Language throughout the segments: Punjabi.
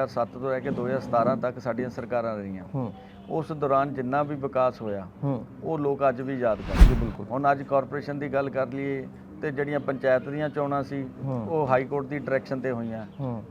2007 ਤੋਂ ਲੈ ਕੇ 2017 ਤੱਕ ਸਾਡੀਆਂ ਸਰਕਾਰਾਂ ਰਹੀਆਂ। ਹੂੰ। ਉਸ ਦੌਰਾਨ ਜਿੰਨਾ ਵੀ ਵਿਕਾਸ ਹੋਇਆ ਹੂੰ। ਉਹ ਲੋਕ ਅੱਜ ਵੀ ਯਾਦ ਕਰਦੇ। ਬਿਲਕੁਲ। ਹੁਣ ਅੱਜ ਕਾਰਪੋਰੇਸ਼ਨ ਦੀ ਗੱਲ ਕਰ ਲਈਏ ਤੇ ਜਿਹੜੀਆਂ ਪੰਚਾਇਤ ਦੀਆਂ ਚੋਣਾਂ ਸੀ। ਉਹ ਹਾਈ ਕੋਰਟ ਦੀ ਡਾਇਰੈਕਸ਼ਨ ਤੇ ਹੋਈਆਂ।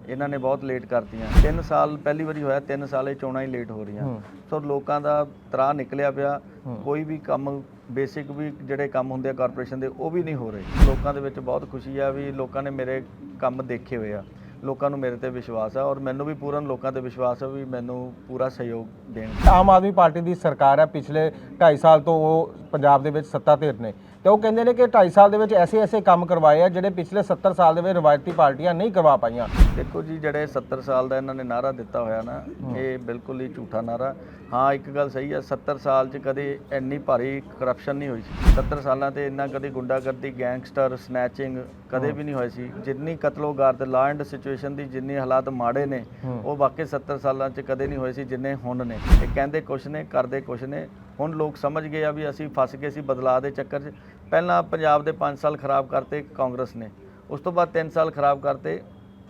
ਇਹਨਾਂ ਨੇ ਬਹੁਤ ਲੇਟ ਕਰਤੀਆਂ। 3 ਸਾਲ ਪਹਿਲੀ ਵਾਰੀ ਹੋਇਆ 3 ਸਾਲ ਇਹ ਚੋਣਾਂ ਹੀ ਲੇਟ ਹੋ ਰਹੀਆਂ। ਸੋ ਲੋਕਾਂ ਦਾ ਤਰਾ ਨਿਕਲਿਆ ਪਿਆ। ਕੋਈ ਵੀ ਕੰਮ ਬੇਸਿਕ ਵੀ ਜਿਹੜੇ ਕੰਮ ਹੁੰਦੇ ਆ ਕਾਰਪੋਰੇਸ਼ਨ ਦੇ ਉਹ ਵੀ ਨਹੀਂ ਹੋ ਰਹੇ। ਲੋਕਾਂ ਦੇ ਵਿੱਚ ਬਹੁਤ ਖੁਸ਼ੀ ਆ ਵੀ ਲੋਕਾਂ ਨੇ ਮੇਰੇ ਕੰਮ ਦੇਖੇ ਹੋਏ ਆ। ਲੋਕਾਂ ਨੂੰ ਮੇਰੇ ਤੇ ਵਿਸ਼ਵਾਸ ਹੈ ਔਰ ਮੈਨੂੰ ਵੀ ਪੂਰਨ ਲੋਕਾਂ ਤੇ ਵਿਸ਼ਵਾਸ ਹੈ ਵੀ ਮੈਨੂੰ ਪੂਰਾ ਸਹਿਯੋਗ ਦੇਣ। ਆਮ ਆਦਮੀ ਪਾਰਟੀ ਦੀ ਸਰਕਾਰ ਹੈ ਪਿਛਲੇ 2.5 ਸਾਲ ਤੋਂ ਉਹ ਪੰਜਾਬ ਦੇ ਵਿੱਚ ਸੱਤਾ ਧਿਰ ਨੇ ਤੇ ਉਹ ਕਹਿੰਦੇ ਨੇ ਕਿ 2.5 ਸਾਲ ਦੇ ਵਿੱਚ ਐਸੇ ਐਸੇ ਕੰਮ ਕਰਵਾਏ ਆ ਜਿਹੜੇ ਪਿਛਲੇ 70 ਸਾਲ ਦੇ ਵਿੱਚ ਰਵਾਇਤੀ ਪਾਰਟੀਆਂ ਨਹੀਂ ਕਰਵਾ ਪਾਈਆਂ। ਦੇਖੋ ਜੀ ਜਿਹੜੇ 70 ਸਾਲ ਦਾ ਇਹਨਾਂ ਨੇ ਨਾਰਾ ਦਿੱਤਾ ਹੋਇਆ ਨਾ ਇਹ ਬਿਲਕੁਲ ਹੀ ਝੂਠਾ ਨਾਰਾ ਹਾਂ ਇੱਕ ਗੱਲ ਸਹੀ ਹੈ 70 ਸਾਲ 'ਚ ਕਦੇ ਇੰਨੀ ਭਾਰੀ ਕਰਪਸ਼ਨ ਨਹੀਂ ਹੋਈ ਸੀ। 70 ਸਾਲਾਂ ਤੇ ਇੰਨਾ ਕਦੇ ਗੁੰਡਾਗਰਦੀ ਗੈਂਗਸਟਰ ਸਨੈਚਿੰਗ ਕਦੇ ਵੀ ਨਹੀਂ ਹੋਈ ਸੀ। ਜਿੰਨੀ ਕਤਲੋਗਾਰਤ ਲਾ ਐਂਡ ਸਿਚੁਏਸ਼ਨ ਦੀ ਜਿੰਨੀ ਹਾਲਾਤ ਮਾੜੇ ਨੇ। ਉਹ ਵਾਕਈ 70 ਸਾਲਾਂ 'ਚ ਕਦੇ ਨਹੀਂ ਹੋਏ ਸੀ ਜਿੰਨੇ ਹੁਣ ਨੇ। ਇਹ ਕਹਿੰਦੇ ਕੁਛ ਨੇ ਕਰਦੇ ਕੁਛ ਨੇ ਹੁਣ ਲੋਕ ਸਮਝ ਗਏ ਆ ਵੀ ਅਸੀਂ ਫਸ ਗਏ ਸੀ ਬਦਲਾਅ ਦੇ ਚੱਕਰ 'ਚ। ਪਹਿਲਾਂ ਪੰਜਾਬ ਦੇ 5 ਸਾਲ ਖਰਾਬ ਕਰਤੇ ਕਾਂਗਰਸ ਨੇ ਉਸ ਤੋਂ ਬਾਅਦ 3 ਸਾਲ ਖਰਾਬ ਕਰਤੇ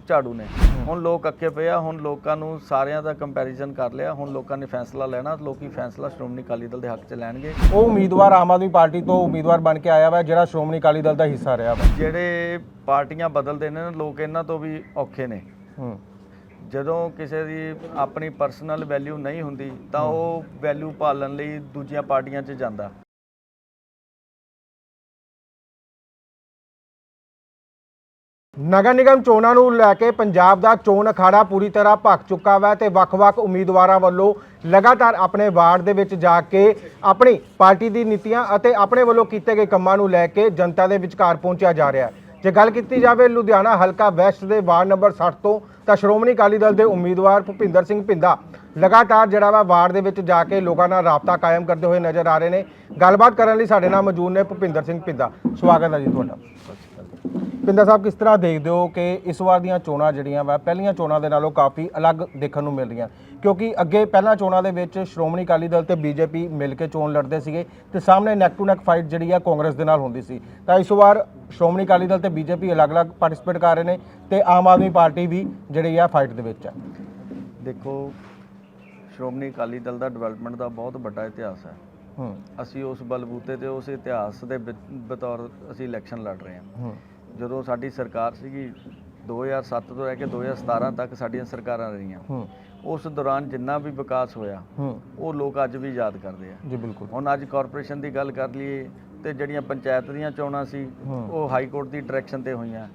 ਝਾੜੂ ਨੇ। ਹੁਣ ਲੋਕ ਅੱਕੇ ਪਏ ਆ ਹੁਣ ਲੋਕਾਂ ਨੂੰ ਸਾਰਿਆਂ ਦਾ ਕੰਪੈਰੀਜ਼ਨ ਕਰ ਲਿਆ ਹੁਣ ਲੋਕਾਂ ਨੇ ਫੈਸਲਾ ਲੈਣਾ ਲੋਕੀ ਫੈਸਲਾ ਸ਼੍ਰੋਮਣੀ ਅਕਾਲੀ ਦਲ ਦੇ ਹੱਕ 'ਚ ਲੈਣਗੇ। ਉਹ ਉਮੀਦਵਾਰ ਆਮ ਆਦਮੀ ਪਾਰਟੀ ਤੋਂ ਉਮੀਦਵਾਰ ਬਣ ਕੇ ਆਇਆ ਵਾ ਜਿਹੜਾ ਸ਼੍ਰੋਮਣੀ ਅਕਾਲੀ ਦਲ ਦਾ ਹਿੱਸਾ ਰਿਹਾ ਵਾ। ਜਿਹੜੇ ਪਾਰਟੀਆਂ ਬਦਲਦੇ ਨੇ ਲੋਕ ਇਹਨਾਂ ਤੋਂ ਵੀ ਔਖੇ ਨੇ। ਹੂੰ। ਜਦੋਂ ਕਿਸੇ ਦੀ ਆਪਣੀ ਪਰਸਨਲ ਵੈਲਿਊ ਨਹੀਂ ਹੁੰਦੀ ਤਾਂ ਉਹ ਵੈਲਿਊ ਪਾਲਣ ਲਈ ਦੂਜੀਆਂ ਪਾਰਟੀਆਂ 'ਚ ਜਾਂਦਾ। ਨਗਰ ਨਿਗਮ ਚੋਣਾਂ ਨੂੰ ਲੈ ਕੇ ਪੰਜਾਬ ਦਾ ਚੋਣ ਅਖਾੜਾ ਪੂਰੀ ਤਰ੍ਹਾਂ ਭਖ ਚੁੱਕਾ ਵਾ ਤੇ ਵੱਖ-ਵੱਖ ਉਮੀਦਵਾਰਾਂ ਵੱਲੋਂ ਲਗਾਤਾਰ ਆਪਣੇ ਵਾਰਡ ਦੇ ਵਿੱਚ ਜਾ ਕੇ ਆਪਣੀ ਪਾਰਟੀ ਦੀ ਨੀਤੀਆਂ ਅਤੇ ਆਪਣੇ ਵੱਲੋਂ ਕੀਤੇ ਗਏ ਕੰਮਾਂ ਨੂੰ ਲੈ ਕੇ ਜਨਤਾ ਦੇ ਵਿਚਕਾਰ ਪਹੁੰਚਿਆ ਜਾ ਰਿਹਾ ਹੈ। ਜੇ ਗੱਲ ਕੀਤੀ ਜਾਵੇ ਲੁਧਿਆਣਾ ਹਲਕਾ ਵੈਸਟ ਦੇ ਵਾਰਡ ਨੰਬਰ 60 ਤੋਂ, ਤਾਂ ਸ਼੍ਰੋਮਣੀ ਅਕਾਲੀ ਦਲ ਦੇ ਉਮੀਦਵਾਰ ਭੁਪਿੰਦਰ ਸਿੰਘ ਭਿੰਦਾ ਲਗਾਤਾਰ ਜਿਹੜਾ ਵਾ ਵਾਰਡ ਦੇ ਵਿੱਚ ਜਾ ਕੇ ਲੋਕਾਂ ਨਾਲ ਰਾਬਤਾ ਕਾਇਮ ਕਰਦੇ ਹੋਏ ਨਜ਼ਰ ਆ ਰਹੇ ਨੇ। ਗੱਲਬਾਤ ਕਰਨ ਲਈ ਸਾਡੇ ਨਾਲ ਮੌਜੂਦ ਨੇ ਭੁਪਿੰਦਰ ਸਿੰਘ ਭਿੰਦਾ ਸਵਾਗਤ ਹੈ ਜੀ ਤੁਹਾਡਾ। ਪਿੰਦਾ ਸਾਹਿਬ, ਕਿਸ ਤਰ੍ਹਾਂ ਦੇਖਦੇ ਹੋ ਕਿ ਇਸ ਵਾਰ ਦੀਆਂ ਚੋਣਾਂ ਜਿਹੜੀਆਂ ਵਾ, ਪਹਿਲੀਆਂ ਚੋਣਾਂ ਦੇ ਨਾਲੋਂ ਕਾਫੀ ਅਲੱਗ ਦੇਖਣ ਨੂੰ ਮਿਲ ਰਹੀਆਂ। ਕਿਉਂਕਿ ਅੱਗੇ ਪਹਿਲਾਂ ਚੋਣਾਂ ਦੇ ਵਿੱਚ ਸ਼੍ਰੋਮਣੀ ਅਕਾਲੀ ਦਲ ਤੇ ਬੀਜੇਪੀ ਮਿਲ ਕੇ ਚੋਣ ਲੜਦੇ ਸੀਗੇ ਤੇ ਸਾਹਮਣੇ ਨੈਕ ਟੂ ਨੈਕ ਫਾਈਟ ਜਿਹੜੀ ਆ ਕਾਂਗਰਸ ਦੇ ਨਾਲ ਹੁੰਦੀ ਸੀ। ਤਾਂ ਇਸ ਵਾਰ ਸ਼੍ਰੋਮਣੀ ਅਕਾਲੀ ਦਲ ਤੇ ਬੀਜੇਪੀ ਅਲੱਗ-ਅਲੱਗ ਪਾਰਟਿਸਿਪੇਟ ਕਰ ਰਹੇ ਨੇ ਤੇ ਆਮ ਆਦਮੀ ਪਾਰਟੀ ਵੀ ਜਿਹੜੀ ਆ ਫਾਈਟ ਦੇ ਵਿੱਚ ਹੈ ਦੇਖੋ ਸ਼੍ਰੋਮਣੀ ਅਕਾਲੀ ਦਲ ਦਾ ਡਿਵੈਲਪਮੈਂਟ ਦਾ ਬਹੁਤ ਵੱਡਾ ਇਤਿਹਾਸ ਹੈ। ਹੂੰ। ਅਸੀਂ ਉਸ ਬਲਬੂਤੇ ਤੇ ਉਸ ਇਤਿਹਾਸ ਦੇ ਬਤੌਰ ਅਸੀਂ ਇਲੈਕਸ਼ਨ ਲੜ ਰਹੇ ਹਾਂ। ਹੂੰ। ਜਦੋਂ ਸਾਡੀ ਸਰਕਾਰ ਸੀਗੀ 2007 ਤੋਂ ਲੈ ਕੇ 2017 ਤੱਕ ਸਾਡੀਆਂ ਸਰਕਾਰਾਂ ਰਹੀਆਂ। ਹੂੰ। ਉਸ ਦੌਰਾਨ ਜਿੰਨਾ ਵੀ ਵਿਕਾਸ ਹੋਇਆ ਹੂੰ। ਉਹ ਲੋਕ ਅੱਜ ਵੀ ਯਾਦ ਕਰਦੇ ਆ। ਜੀ ਬਿਲਕੁਲ। ਹੁਣ ਅੱਜ ਕਾਰਪੋਰੇਸ਼ਨ ਦੀ ਗੱਲ ਕਰ ਲਈਏ ਤੇ ਜਿਹੜੀਆਂ ਪੰਚਾਇਤ ਦੀਆਂ ਚੋਣਾਂ ਸੀ। ਉਹ ਹਾਈ ਕੋਰਟ ਦੀ ਡਾਇਰੈਕਸ਼ਨ ਤੇ ਹੋਈਆਂ।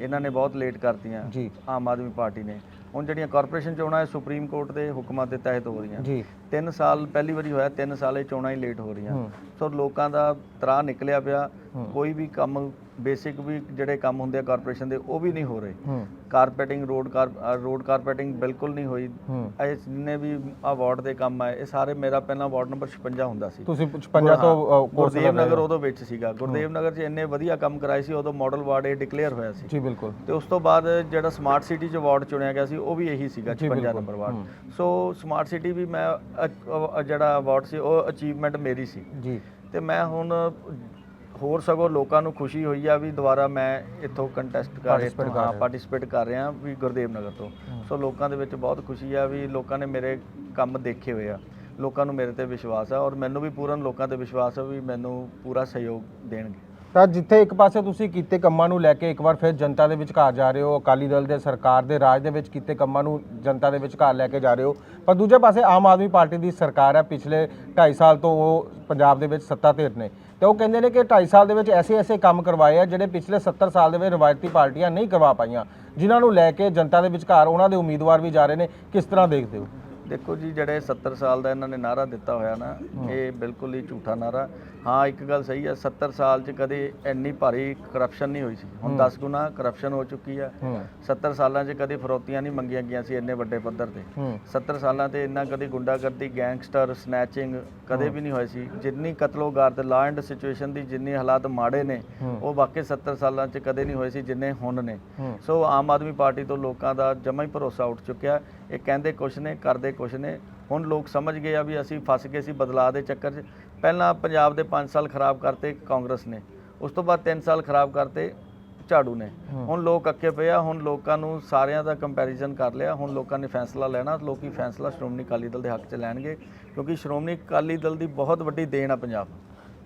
ਇਹਨਾਂ ਨੇ ਬਹੁਤ ਲੇਟ ਕਰਤੀਆਂ। ਆਮ ਆਦਮੀ ਪਾਰਟੀ ਨੇ। ਹੁਣ ਜਿਹੜੀਆਂ ਕਾਰਪੋਰੇਸ਼ਨ ਚੋਣਾਂ ਇਹ ਸੁਪਰੀਮ ਕੋਰਟ ਦੇ ਹੁਕਮਾਂ ਦੇ ਤਹਿਤ ਹੋ ਰਹੀਆਂ। ਜੀ। 3 ਸਾਲ ਪਹਿਲੀ ਵਾਰੀ ਹੋਇਆ 3 ਸਾਲ ਇਹ ਚੋਣਾਂ ਹੀ ਲੇਟ ਹੋ ਰਹੀਆਂ। ਸੋ ਲੋਕਾਂ ਦਾ ਤਰਾ ਨਿਕਲਿਆ ਪਿਆ। ਕੋਈ ਵੀ ਕੰਮ ਬੇਸਿਕ ਵੀ ਜਿਹੜੇ ਕੰਮ ਹੁੰਦੇ ਆ ਕਾਰਪੋਰੇਸ਼ਨ ਦੇ ਉਹ ਵੀ ਨਹੀਂ ਹੋ ਰਹੇ। ਕਾਰਪੇਟਿੰਗ ਰੋਡ ਕਾਰ ਰੋਡ ਕਾਰਪੇਟਿੰਗ ਬਿਲਕੁਲ ਨਹੀਂ ਹੋਈ। ਇਹ ਜਿੰਨੇ ਵੀ ਆ ਵਾਰਡ ਦੇ ਕੰਮ ਆ ਇਹ ਸਾਰੇ ਮੇਰਾ ਪਹਿਲਾਂ ਵਾਰਡ ਨੰਬਰ 56 ਹੁੰਦਾ ਸੀ। ਤੁਸੀਂ 55 ਤੋਂ ਗੁਰਦੇਵ ਨਗਰ ਉਦੋਂ ਵਿੱਚ ਸੀਗਾ। ਗੁਰਦੇਵ ਨਗਰ 'ਚ ਇੰਨੇ ਵਧੀਆ ਕੰਮ ਕਰਾਏ ਸੀ ਉਦੋਂ ਮਾਡਲ ਵਾਰਡ ਇਹ ਡਿਕਲੇਅਰ ਹੋਇਆ ਸੀ। ਜੀ ਬਿਲਕੁਲ। ਤੇ ਉਸ ਤੋਂ ਬਾਅਦ ਜਿਹੜਾ ਸਮਾਰਟ ਸਿਟੀ 'ਚ ਵਾਰਡ ਚੁਣਿਆ ਗਿਆ ਸੀ ਉਹ ਵੀ ਇਹੀ ਸੀਗਾ ਜੀ, 56 ਬਿਲਕੁਲ। Number ward. So smart city ਵੀ ਮੈਂ ਅ- ਅ- ਜਿਹੜਾ ਵਾਰਡ ਸੀ ਉਹ ਅਚੀਵਮੈਂਟ ਮੇਰੀ ਸੀ। ਜੀ। ਤੇ ਮੈਂ ਹੁਣ ਹੋਰ ਸਗੋਂ ਲੋਕਾਂ ਨੂੰ ਖੁਸ਼ੀ ਹੋਈ ਆ ਵੀ ਦੁਬਾਰਾ ਮੈਂ ਇੱਥੋਂ ਕੰਟੈਸਟ ਕਰ Participate ਰਿਹਾ ਕਰ ਹਾਂ ਰਹੇ। ਪਾਰਟਿਸਿਪੇਟ ਕਰ ਰਿਹਾ ਵੀ ਗੁਰਦੇਵ ਨਗਰ ਤੋਂ। ਸੋ ਲੋਕਾਂ ਦੇ ਵਿੱਚ ਬਹੁਤ ਖੁਸ਼ੀ ਆ ਵੀ ਲੋਕਾਂ ਨੇ ਮੇਰੇ ਕੰਮ ਦੇਖੇ ਹੋਏ ਆ। ਲੋਕਾਂ ਨੂੰ ਮੇਰੇ ਤੇ ਵਿਸ਼ਵਾਸ ਆ ਔਰ ਮੈਨੂੰ ਵੀ ਪੂਰਨ ਲੋਕਾਂ ਤੇ ਵਿਸ਼ਵਾਸ ਆ ਵੀ ਮੈਨੂੰ ਪੂਰਾ ਸਹਿਯੋਗ ਦੇਣਗੇ। ਤਾਂ ਜਿੱਥੇ ਇੱਕ ਪਾਸੇ ਤੁਸੀਂ ਕੀਤੇ ਕੰਮਾਂ ਨੂੰ ਲੈ ਕੇ ਇੱਕ ਵਾਰ ਫਿਰ ਜਨਤਾ ਦੇ ਵਿਚਕਾਰ ਜਾ ਰਹੇ ਹੋ, ਅਕਾਲੀ ਦਲ ਦੇ ਸਰਕਾਰ ਦੇ ਰਾਜ ਦੇ ਵਿੱਚ ਕੀਤੇ ਕੰਮਾਂ ਨੂੰ ਜਨਤਾ ਦੇ ਵਿਚਕਾਰ ਲੈ ਕੇ ਜਾ ਰਹੇ ਹੋ, ਪਰ ਦੂਜੇ ਪਾਸੇ ਆਮ ਆਦਮੀ ਪਾਰਟੀ ਦੀ ਸਰਕਾਰ ਹੈ, ਪਿਛਲੇ 2.5 ਸਾਲ ਤੋਂ ਉਹ ਪੰਜਾਬ ਦੇ ਵਿੱਚ ਸੱਤਾ ਧਿਰ ਨੇ। ਤੇ ਉਹ ਕਹਿੰਦੇ ਨੇ ਕਿ 2.5 ਸਾਲ ਦੇ ਵਿੱਚ ਐਸੇ ਐਸੇ ਕੰਮ ਕਰਵਾਏ ਆ ਜਿਹੜੇ ਪਿਛਲੇ 70 ਸਾਲ ਦੇ ਵਿੱਚ ਰਵਾਇਤੀ ਪਾਰਟੀਆਂ ਨਹੀਂ ਕਰਵਾ ਪਾਈਆਂ, ਜਿਨ੍ਹਾਂ ਨੂੰ ਲੈ ਕੇ ਜਨਤਾ ਦੇ ਵਿਚਕਾਰ ਉਹਨਾਂ ਦੇ ਉਮੀਦਵਾਰ ਵੀ ਜਾ ਰਹੇ ਨੇ। ਕਿਸ ਤਰ੍ਹਾਂ ਦੇਖਦੇ ਹੋ? ਦੇਖੋ ਜੀ ਜਿਹੜੇ 70 ਸਾਲ ਦਾ ਇਹਨਾਂ ਨੇ ਨਾਰਾ ਦਿੱਤਾ ਹੋਇਆ ਨਾ ਇਹ ਬਿਲਕੁਲ ਹੀ ਝੂਠਾ ਨਾਰਾ ਹਾਂ ਇੱਕ ਗੱਲ ਸਹੀ ਹੈ 70 ਸਾਲ 'ਚ ਕਦੇ ਇੰਨੀ ਭਾਰੀ ਕਰਪਸ਼ਨ ਨਹੀਂ ਹੋਈ ਸੀ। ਹੁਣ 10 ਗੁਣਾ ਕਰਪਸ਼ਨ ਹੋ ਚੁੱਕੀ ਹੂੰ। 70 ਸਾਲਾਂ 'ਚ ਕਦੇ ਫਰੋਤੀਆਂ ਨਹੀਂ ਮੰਗੀਆਂ ਗਈਆਂ ਸੀ ਇੰਨੇ ਵੱਡੇ ਪੱਧਰ ਤੇ। ਹੂੰ। 70 ਸਾਲਾਂ ਤੇ ਇੰਨਾ ਕਦੇ ਗੁੰਡਾਗਰਦੀ ਗੈਂਗਸਟਰ ਸਨੈਚਿੰਗ ਕਦੇ ਵੀ ਨਹੀਂ ਹੋਈ ਸੀ। ਜਿੰਨੀ ਕਤਲੋਗਾਰਤ ਲਾ ਐਂਡ ਸਿਚੁਏਸ਼ਨ ਦੀ ਜਿੰਨੀ ਹਾਲਾਤ ਮਾੜੇ ਨੇ। ਉਹ ਵਾਕਈ 70 ਸਾਲਾਂ 'ਚ ਕਦੇ ਨਹੀਂ ਹੋਏ ਸੀ ਜਿੰਨੇ ਹੁਣ ਨੇ। ਸੋ ਆਮ ਆਦਮੀ ਪਾਰਟੀ ਤੋਂ ਲੋਕਾਂ ਦਾ ਜਮਾ ਹੀ ਭਰੋਸਾ ਉੱਠ ਚੁੱਕਿਆ। ਇਹ ਕਹਿੰਦੇ ਕੁਛ ਨੇ ਕਰਦੇ ਕੁਛ ਨੇ। ਹੁਣ ਲੋਕ ਸਮਝ ਗਏ ਆ ਵੀ ਅਸੀਂ ਫਸ ਗਏ ਸੀ ਬਦਲਾਅ ਦੇ ਚੱਕਰ 'ਚ। ਪਹਿਲਾਂ ਪੰਜਾਬ ਦੇ 5 ਸਾਲ ਖਰਾਬ ਕਰਤੇ ਕਾਂਗਰਸ ਨੇ। ਉਸ ਤੋਂ ਬਾਅਦ 3 ਸਾਲ ਖਰਾਬ ਕਰਤੇ ਝਾੜੂ ਨੇ। ਹੁਣ ਲੋਕ ਅੱਕੇ ਪਏ ਆ ਹੁਣ ਲੋਕਾਂ ਨੂੰ ਸਾਰਿਆਂ ਦਾ ਕੰਪੈਰੀਜ਼ਨ ਕਰ ਲਿਆ। ਹੁਣ ਲੋਕਾਂ ਨੇ ਫੈਸਲਾ ਲੈਣਾ ਲੋਕੀ ਫੈਸਲਾ ਸ਼੍ਰੋਮਣੀ ਅਕਾਲੀ ਦਲ ਦੇ ਹੱਕ 'ਚ ਲੈਣਗੇ। ਕਿਉਂਕਿ ਸ਼੍ਰੋਮਣੀ ਅਕਾਲੀ ਦਲ ਦੀ ਬਹੁਤ ਵੱਡੀ ਦੇਣ ਆ ਪੰਜਾਬ।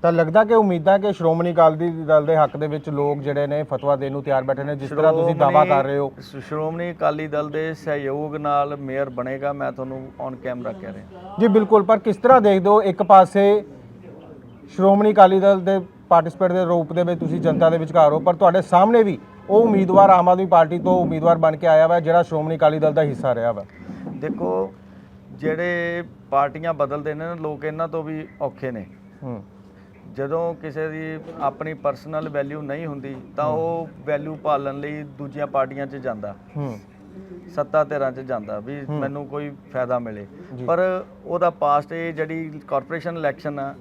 ਤਾਂ ਲੱਗਦਾ ਕਿ ਉਮੀਦਾਂ ਕਿ ਸ਼੍ਰੋਮਣੀ ਅਕਾਲੀ ਦਲ ਦੇ ਹੱਕ ਦੇ ਵਿੱਚ ਲੋਕ ਜਿਹੜੇ ਨੇ ਫਤਵਾ ਦੇਣ ਨੂੰ ਤਿਆਰ ਬੈਠੇ ਨੇ ਜਿਸ ਤਰ੍ਹਾਂ ਤੁਸੀਂ ਦਾਵਾ ਕਰ ਰਹੇ ਹੋ। ਸ਼੍ਰੋਮਣੀ ਅਕਾਲੀ ਦਲ ਦੇ ਸਹਿਯੋਗ ਨਾਲ ਮੇਅਰ ਬਣੇਗਾ ਮੈਂ ਤੁਹਾਨੂੰ ਔਨ ਕੈਮਰਾ ਕਹਿ ਰਿਹਾ। ਜੀ ਬਿਲਕੁਲ ਪਰ ਕਿਸ ਤਰ੍ਹਾਂ ਦੇਖਦੇ ਹੋ ਇੱਕ ਪਾਸੇ ਸ਼੍ਰੋਮਣੀ ਅਕਾਲੀ ਦਲ ਦੇ ਪਾਰਟਿਸਪੇਟ ਦੇ ਰੂਪ ਦੇ ਵਿੱਚ ਤੁਸੀਂ ਜਨਤਾ ਦੇ ਵਿਚਕਾਰ ਹੋ ਪਰ ਤੁਹਾਡੇ ਸਾਹਮਣੇ ਵੀ ਉਹ ਉਮੀਦਵਾਰ ਆਮ ਆਦਮੀ ਪਾਰਟੀ ਤੋਂ ਉਮੀਦਵਾਰ ਬਣ ਕੇ ਆਇਆ ਵਾ ਜਿਹੜਾ ਸ਼੍ਰੋਮਣੀ ਅਕਾਲੀ ਦਲ ਦਾ ਹਿੱਸਾ ਰਿਹਾ ਵਾ? ਦੇਖੋ ਜਿਹੜੇ ਪਾਰਟੀਆਂ ਬਦਲਦੇ ਨੇ ਨਾ, ਲੋਕ ਇਹਨਾਂ ਤੋਂ ਵੀ ਔਖੇ ਨੇ। ਹੂੰ। ਜਦੋਂ ਕਿਸੇ ਦੀ ਆਪਣੀ ਪਰਸਨਲ ਵੈਲਿਊ ਨਹੀਂ ਹੁੰਦੀ ਤਾਂ ਉਹ ਵੈਲਿਊ ਪਾਲਣ ਲਈ ਦੂਜੀਆਂ ਪਾਰਟੀਆਂ 'ਚ ਜਾਂਦਾ। ਹੂੰ। ਸੱਤਾ ਧਿਰਾਂ 'ਚ ਜਾਂਦਾ ਵੀ ਮੈਨੂੰ ਕੋਈ ਫਾਇਦਾ ਮਿਲੇ। ਪਰ ਉਹਦਾ ਪਾਸਟ ਇਹ ਜਿਹੜੀ ਕਾਰਪੋਰੇਸ਼ਨ ਇਲੈਕਸ਼ਨ ਆ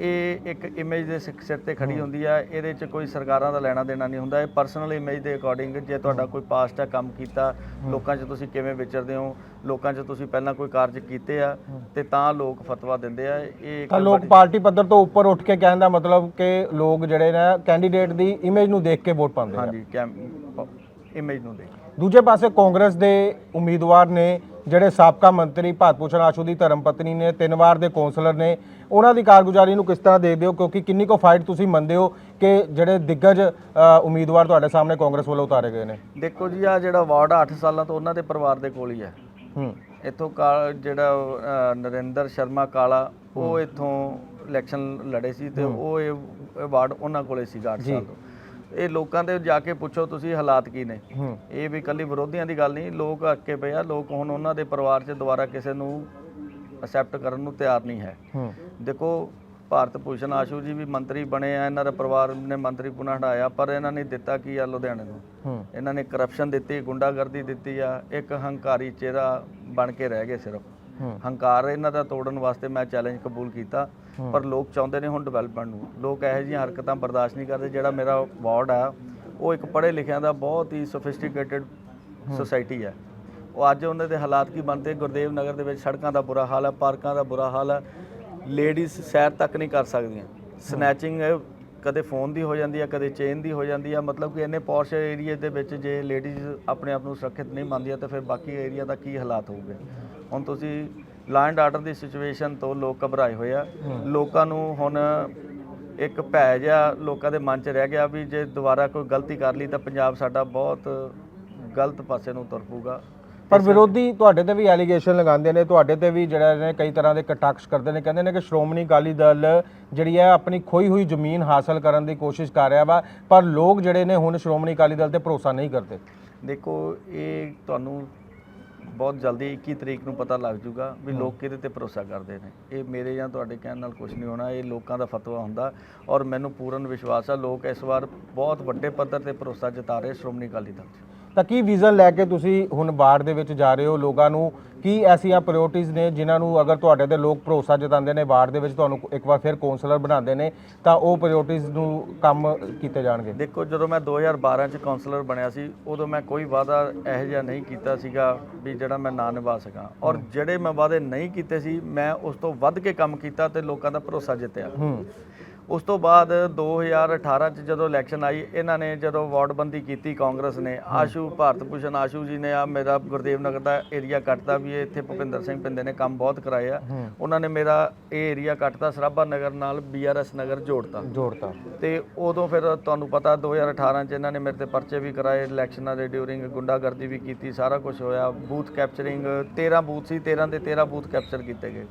ਇਹ ਇੱਕ ਇਮੇਜ ਦੇ ਸਿ- ਸਿਰ ਤੇ ਖੜੀ ਹੁੰਦੀ ਆ ਇਹਦੇ 'ਚ ਕੋਈ ਸਰਕਾਰਾਂ ਦਾ ਲੈਣਾ ਦੇਣਾ ਨਹੀਂ ਹੁੰਦਾ ਇਹ ਪਰਸਨਲ ਇਮੇਜ ਦੇ ਅਕੋਰਡਿੰਗ ਜੇ ਤੁਹਾਡਾ ਕੋਈ ਪਾਸਟ ਆ ਕੰਮ ਕੀਤਾ ਲੋਕਾਂ 'ਚ ਤੁਸੀਂ ਕਿਵੇਂ ਵਿਚਰਦੇ ਹੋ ਲੋਕਾਂ 'ਚ ਤੁਸੀਂ ਪਹਿਲਾਂ ਕੋਈ ਕਾਰਜ ਕੀਤੇ ਆ ਤੇ ਤਾਂ ਲੋਕ ਫਤਵਾ ਦਿੰਦੇ ਆ ਇਹ ਇੱਕ ਤਾਂ ਲੋਕ ਪਾਰਟੀ ਪੱਧਰ ਤੋਂ ਉੱਪਰ ਉੱਠ ਕੇ ਕਹਿਣ ਦਾ ਮਤਲਬ ਕਿ ਲੋਕ ਜਿਹੜੇ ਨੇ ਕੈਂਡੀਡੇਟ ਦੀ ਇਮੇਜ ਨੂੰ ਦੇਖ ਕੇ ਵੋਟ ਪਾਉਂਦੇ ਆ। ਹਾਂਜੀ ਇਮੇਜ ਨੂੰ ਦੇਖ ਦੂਜੇ ਪਾਸੇ ਕਾਂਗਰਸ ਦੇ ਉਮੀਦਵਾਰ ਨੇ ਜਿਹੜੇ ਸਾਬਕਾ ਮੰਤਰੀ ਭਾਰਤਭੂਸ਼ਣ ਆਸ਼ੂ ਦੀ ਧਰਮ ਪਤਨੀ ਨੇ ਤਿੰਨ ਵਾਰ ਦੇ ਕੌਂਸਲਰ ਨੇ ਉਹਨਾਂ ਦੀ ਕਾਰਗੁਜ਼ਾਰੀ ਨੂੰ ਕਿਸ ਤਰ੍ਹਾਂ ਦੇਖਦੇ ਹੋ? ਕਿਉਂਕਿ ਕਿੰਨੀ ਕੋ ਫਾਈਟ ਤੁਸੀਂ ਮੰਨਦੇ ਹੋ ਕਿ ਜਿਹੜੇ ਦਿੱਗਜ ਉਮੀਦਵਾਰ ਤੁਹਾਡੇ ਸਾਹਮਣੇ ਕਾਂਗਰਸ ਵੱਲੋਂ ਉਤਾਰੇ ਗਏ ਨੇ? ਦੇਖੋ ਜੀ ਆ ਜਿਹੜਾ ਵਾਰਡ 8 ਸਾਲਾਂ ਤੋਂ ਉਹਨਾਂ ਦੇ ਪਰਿਵਾਰ ਦੇ ਕੋਲ ਹੀ ਹੈ। ਹੂੰ। ਇੱਥੋਂ ਜਿਹੜਾ ਨਰਿੰਦਰ ਸ਼ਰਮਾ ਕਾਲਾ ਉਹ ਇੱਥੋਂ ਇਲੈਕਸ਼ਨ ਲੜੇ ਸੀ ਤੇ ਉਹ ਇਹ ਇਹ ਵਾਰਡ ਉਹਨਾਂ ਕੋਲੇ ਸੀਗਾ 8 ਸਾਲ ਤੋਂ। ਇਹ ਲੋਕਾਂ ਦੇ ਜਾ ਕੇ ਪੁੱਛੋ ਤੁਸੀਂ ਹਾਲਾਤ ਕੀ ਨੇ। ਇਹ ਵੀ ਕੱਲੀ ਵਿਰੋਧੀਆਂ ਦੀ ਗੱਲ ਨਹੀਂ ਲੋਕ ਅੱਕੇ ਪਏ ਆ ਲੋਕ ਹੁਣ ਉਹਨਾਂ ਦੇ ਪਰਿਵਾਰ 'ਚ ਦੁਬਾਰਾ ਕਿਸੇ ਨੂੰ ਅਸੈਪਟ ਕਰਨ ਨੂੰ ਤਿਆਰ ਨਹੀਂ ਹੈ। ਦੇਖੋ ਭਾਰਤ ਭੂਸ਼ਣ ਆਸ਼ੂ ਜੀ ਵੀ ਮੰਤਰੀ ਬਣੇ ਆ ਇਹਨਾਂ ਦਾ ਪਰਿਵਾਰ ਨੇ ਮੰਤਰੀ ਪੁਣਾ ਹਟਾਇਆ ਪਰ ਇਹਨਾਂ ਨੇ ਦਿੱਤਾ ਕੀ ਆ ਲੁਧਿਆਣੇ ਨੂੰ? ਇਹਨਾਂ ਨੇ ਕਰਪਸ਼ਨ ਦਿੱਤੀ ਗੁੰਡਾਗਰਦੀ ਦਿੱਤੀ ਆ ਇੱਕ ਹੰਕਾਰੀ ਚਿਹਰਾ ਬਣ ਕੇ ਰਹਿ ਗਏ ਸਿਰਫ। ਹੰਕਾਰ ਇਹਨਾਂ ਦਾ ਤੋੜਨ ਵਾਸਤੇ ਮੈਂ ਚੈਲੰਜ ਕਬੂਲ ਕੀਤਾ ਪਰ ਲੋਕ ਚਾਹੁੰਦੇ ਨੇ ਹੁਣ ਡਿਵੈਲਪਮੈਂਟ ਨੂੰ। ਲੋਕ ਇਹੋ ਜਿਹੀਆਂ ਹਰਕਤਾਂ ਬਰਦਾਸ਼ਤ ਨਹੀਂ ਕਰਦੇ ਜਿਹੜਾ ਮੇਰਾ ਵਾਰਡ ਆ ਉਹ ਇੱਕ ਪੜ੍ਹੇ ਲਿਖਿਆਂ ਦਾ ਬਹੁਤ ਹੀ ਸੋਫਿਸਟੀਕੇਟਿਡ ਸੁਸਾਇਟੀ ਹੈ ਉਹ ਅੱਜ ਉਹਨਾਂ ਦੇ ਹਾਲਾਤ ਕੀ ਬਣਦੇ ਗੁਰਦੇਵ ਨਗਰ ਦੇ ਵਿੱਚ ਸੜਕਾਂ ਦਾ ਬੁਰਾ ਹਾਲ ਹੈ ਪਾਰਕਾਂ ਦਾ ਬੁਰਾ ਹਾਲ ਹੈ ਲੇਡੀਜ਼ ਸੈਰ ਤੱਕ ਨਹੀਂ ਕਰ ਸਕਦੀਆਂ। ਸਨੈਚਿੰਗ ਕਦੇ ਫੋਨ ਦੀ ਹੋ ਜਾਂਦੀ ਹੈ ਕਦੇ ਚੇਨ ਦੀ ਹੋ ਜਾਂਦੀ ਹੈ ਮਤਲਬ ਕਿ ਇੰਨੇ ਪੌਸ਼ ਏਰੀਏ ਦੇ ਵਿੱਚ ਜੇ ਲੇਡੀਜ਼ ਆਪਣੇ ਆਪ ਨੂੰ ਸੁਰੱਖਿਅਤ ਨਹੀਂ ਮੰਨਦੀਆਂ ਤਾਂ ਫਿਰ ਬਾਕੀ ਏਰੀਆ ਦਾ ਕੀ ਹਾਲਾਤ ਹੋਊਗੇ? ਹੁਣ ਤੁਸੀਂ ਲਾਅ ਐਂਡ ਆਰਡਰ ਦੀ ਸਿਚੁਏਸ਼ਨ ਤੋਂ ਲੋਕ ਘਬਰਾਏ ਹੋਏ ਆ। ਲੋਕਾਂ ਨੂੰ ਹੁਣ ਇੱਕ ਭੈ ਜਿਹਾ ਲੋਕਾਂ ਦੇ ਮਨ 'ਚ ਰਹਿ ਗਿਆ ਵੀ ਜੇ ਦੁਬਾਰਾ ਕੋਈ ਗਲਤੀ ਕਰ ਲਈ ਤਾਂ ਪੰਜਾਬ ਸਾਡਾ ਬਹੁਤ ਗਲਤ ਪਾਸੇ ਨੂੰ ਤੁਰ ਪਊਗਾ। ਪਰ ਵਿਰੋਧੀ ਤੁਹਾਡੇ ਤੇ ਵੀ ਐਲੀਗੇਸ਼ਨ ਲਗਾਉਂਦੇ ਨੇ ਤੁਹਾਡੇ ਤੇ ਵੀ ਜਿਹੜਾ ਨੇ ਕਈ ਤਰ੍ਹਾਂ ਦੇ ਕਟਾਕਸ਼ ਕਰਦੇ ਨੇ ਕਹਿੰਦੇ ਨੇ ਕਿ ਸ਼੍ਰੋਮਣੀ ਅਕਾਲੀ ਦਲ ਜਿਹੜੀ ਹੈ ਆਪਣੀ ਖੋਈ ਹੋਈ ਜ਼ਮੀਨ ਹਾਸਲ ਕਰਨ ਦੀ ਕੋਸ਼ਿਸ਼ ਕਰ ਰਿਹਾ ਵਾ ਪਰ ਲੋਕ ਜਿਹੜੇ ਨੇ ਹੁਣ ਸ਼੍ਰੋਮਣੀ ਅਕਾਲੀ ਦਲ ਤੇ ਭਰੋਸਾ ਨਹੀਂ ਕਰਦੇ। ਦੇਖੋ ਇਹ ਤੁਹਾਨੂੰ ਬਹੁਤ ਜਲਦੀ 21 ਤਰੀਕ ਨੂੰ ਪਤਾ ਲੱਗ ਜਾਊਗਾ ਵੀ ਲੋਕ ਕਿਹਦੇ ਤੇ ਭਰੋਸਾ ਕਰਦੇ ਨੇ। ਇਹ ਮੇਰੇ ਜਾਂ ਤੁਹਾਡੇ ਕਹਿਣ ਨਾਲ ਕੁਝ ਨਹੀਂ ਹੋਣਾ ਇਹ ਲੋਕਾਂ ਦਾ ਫਤਵਾ ਹੁੰਦਾ ਔਰ ਮੈਨੂੰ ਪੂਰਨ ਵਿਸ਼ਵਾਸ ਆ ਲੋਕ ਇਸ ਵਾਰ ਬਹੁਤ ਵੱਡੇ ਪੱਧਰ ਤੇ ਭਰੋਸਾ ਜਤਾ ਰਹੇ ਸ਼੍ਰੋਮਣੀ ਅਕਾਲੀ ਦਲ 'ਚ। ਤਾਂ ਕੀ ਵਿਜ਼ਨ ਲੈ ਕੇ ਤੁਸੀਂ ਹੁਣ ਬਾੜ ਦੇ ਵਿੱਚ ਜਾ ਰਹੇ ਹੋ? ਲੋਕਾਂ ਨੂੰ ਕੀ ਐਸੀਆਂ ਪ੍ਰਾਇੋਰਟੀਆਂ ਨੇ ਜਿਨ੍ਹਾਂ ਨੂੰ ਅਗਰ ਤੁਹਾਡੇ ਤੇ ਲੋਕ ਭਰੋਸਾ ਜਤਾਉਂਦੇ ਨੇ ਬਾੜ ਦੇ ਵਿੱਚ ਤੁਹਾਨੂੰ ਇੱਕ ਵਾਰ ਫਿਰ ਕਾਉਂਸਲਰ ਬਣਾਉਂਦੇ ਨੇ ਤਾਂ ਉਹ ਪ੍ਰਾਇੋਰਟੀਆਂ ਨੂੰ ਕੰਮ ਕੀਤੇ ਜਾਣਗੇ? ਦੇਖੋ ਜਦੋਂ ਮੈਂ 2012 ਚ ਕਾਉਂਸਲਰ ਬਣਿਆ ਸੀ ਉਦੋਂ ਮੈਂ ਕੋਈ ਵਾਅਦਾ ਇਹੋ ਜਿਹਾ ਨਹੀਂ ਕੀਤਾ ਸੀਗਾ ਵੀ ਜਿਹੜਾ ਮੈਂ ਨਾ ਨਿਭਾ ਸਕਾਂ। ਔਰ ਜਿਹੜੇ ਮੈਂ ਵਾਅਦੇ ਨਹੀਂ ਕੀਤੇ ਸੀ ਮੈਂ ਉਸ ਤੋਂ ਵੱਧ ਕੇ ਕੰਮ ਕੀਤਾ ਤੇ ਲੋਕਾਂ ਦਾ ਭਰੋਸਾ ਜਿੱਤਿਆ। ਹੂੰ। ਉਸ ਤੋਂ ਬਾਅਦ 2018 ਚ ਜਦੋਂ ਇਲੈਕਸ਼ਨ ਆਈ ਇਹਨਾਂ ਨੇ ਜਦੋਂ ਵਾਰਡਬੰਦੀ ਕੀਤੀ ਕਾਂਗਰਸ ਨੇ ਆਸ਼ੂ ਭਾਰਤ ਭੂਸ਼ਣ ਆਸ਼ੂ ਜੀ ਨੇ ਆ ਮੇਰਾ ਗੁਰਦੇਵ ਨਗਰ ਦਾ ਏਰੀਆ ਕੱਟਤਾ ਵੀ ਇਹ ਇੱਥੇ ਭੁਪਿੰਦਰ ਸਿੰਘ ਪਿੰਦੇ ਨੇ ਕੰਮ ਬਹੁਤ ਕਰਾਏ ਆ ਉਹਨਾਂ ਨੇ ਮੇਰਾ ਇਹ ਏਰੀਆ ਕੱਟਤਾ ਸਰਾਭਾ ਨਗਰ ਨਾਲ ਬੀਆਰਐਸ ਨਗਰ ਜੋੜਤਾ। ਜੋੜਤਾ। ਤੇ ਉਦੋਂ ਫਿਰ ਤੁਹਾਨੂੰ ਪਤਾ 2018 ਚ ਇਹਨਾਂ ਨੇ ਮੇਰੇ ਤੇ ਪਰਚੇ ਵੀ ਕਰਾਏ ਇਲੈਕਸ਼ਨਾਂ ਦੇ ਡਿਊਰਿੰਗ ਗੁੰਡਾਗਰਦੀ ਵੀ ਕੀਤੀ ਸਾਰਾ ਕੁਝ ਹੋਇਆ ਬੂਥ ਕੈਪਚਰਿੰਗ 13 ਬੂਥ ਸੀ 13 ਦੇ 13 ਬੂਥ ਕੈਪਚਰ ਕੀਤੇ ਗਏ।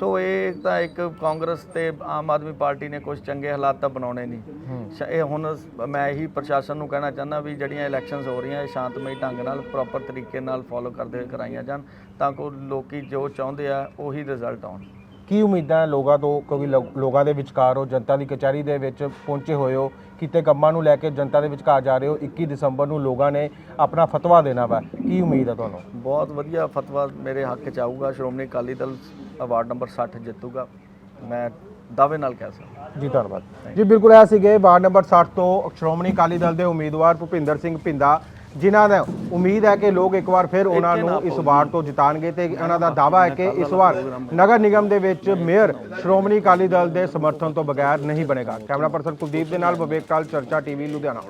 ਸੋ ਇਹ ਤਾਂ ਇੱਕ ਕਾਂਗਰਸ ਤੇ ਆਮ ਆਦਮੀ ਪਾਰਟੀ ਨੇ ਕੁਝ ਚੰਗੇ ਹਾਲਾਤ ਤਾਂ ਬਣਾਉਣੇ ਨਹੀਂ। ਸ਼- ਇਹ ਹੁਣ ਮੈਂ ਇਹੀ ਪ੍ਰਸ਼ਾਸਨ ਨੂੰ ਕਹਿਣਾ ਚਾਹੁੰਦਾ ਵੀ ਜਿਹੜੀਆਂ ਇਲੈਕਸ਼ਨਸ ਹੋ ਰਹੀਆਂ ਇਹ ਸ਼ਾਂਤਮਈ ਢੰਗ ਨਾਲ ਪ੍ਰੋਪਰ ਤਰੀਕੇ ਨਾਲ ਫੋਲੋ ਕਰਦੇ ਹੋਏ ਕਰਾਈਆਂ ਜਾਣ ਤਾਂ ਕਿ ਲੋਕੀ ਜੋ ਚਾਹੁੰਦੇ ਆ ਉਹੀ ਰਿਜ਼ਲਟ ਆਉਣ। ਕੀ ਉਮੀਦਾਂ ਹੈ ਲੋਕਾਂ ਤੋਂ? ਕਿਉਂਕਿ ਲੋ- ਲੋਕਾਂ ਦੇ ਵਿਚਕਾਰ ਹੋ ਜਨਤਾ ਦੀ ਕਚਹਿਰੀ ਦੇ ਵਿੱਚ ਪਹੁੰਚੇ ਹੋਏ ਹੋ ਕਿਤੇ ਕੰਮਾਂ ਨੂੰ ਲੈ ਕੇ ਜਨਤਾ ਦੇ ਵਿਚਕਾਰ ਜਾ ਰਹੇ ਹੋ 21 ਦਸੰਬਰ ਨੂੰ ਲੋਕਾਂ ਨੇ ਆਪਣਾ ਫਤਵਾ ਦੇਣਾ ਵਾ। ਕੀ ਉਮੀਦ ਹੈ ਤੁਹਾਨੂੰ? ਬਹੁਤ ਵਧੀਆ ਫਤਵਾ ਮੇਰੇ ਹੱਕ ਚ ਆਊਗਾ। ਸ਼੍ਰੋਮਣੀ ਅਕਾਲੀ ਦਲ ਅਵਾਰਡ ਨੰਬਰ 60 ਜਿੱਤੂਗਾ। ਮੈਂ ਦਾਅਵੇ ਨਾਲ ਕਹਿ ਸਕਦਾ ਜੀ ਧੰਨਵਾਦ। ਜੀ ਬਿਲਕੁਲ ਇਹ ਸੀਗੇ ਵਾਰਡ ਨੰਬਰ 60 ਤੋਂ ਸ਼੍ਰੋਮਣੀ ਅਕਾਲੀ ਦਲ ਦੇ ਉਮੀਦਵਾਰ ਭੁਪਿੰਦਰ ਸਿੰਘ ਭਿੰਦਾ ਜਿਨ੍ਹਾਂ ਦਾ ਉਮੀਦ ਹੈ ਕਿ ਲੋਕ ਇੱਕ ਵਾਰ ਫਿਰ ਉਹਨਾਂ ਨੂੰ ਇਸ ਵਾਰਡ ਤੋਂ ਜਿਤਾਣਗੇ ਤੇ ਉਹਨਾਂ ਦਾ ਦਾਵਾ ਹੈ ਕਿ ਇਸ ਵਾਰ ਨਗਰ ਨਿਗਮ ਦੇ ਵਿੱਚ ਮੇਅਰ ਸ਼੍ਰੋਮਣੀ ਅਕਾਲੀ ਦਲ ਦੇ ਸਮਰਥਨ ਤੋਂ ਬਗੈਰ ਨਹੀਂ ਬਣੇਗਾ। ਕੈਮਰਾ ਪਰਸਨ ਕੁਲਦੀਪ ਦੇ ਨਾਲ ਵਿਵੇਕ ਕਾਲ ਚਰਚਾ ਟੀਵੀ ਲੁਧਿਆਣਾ।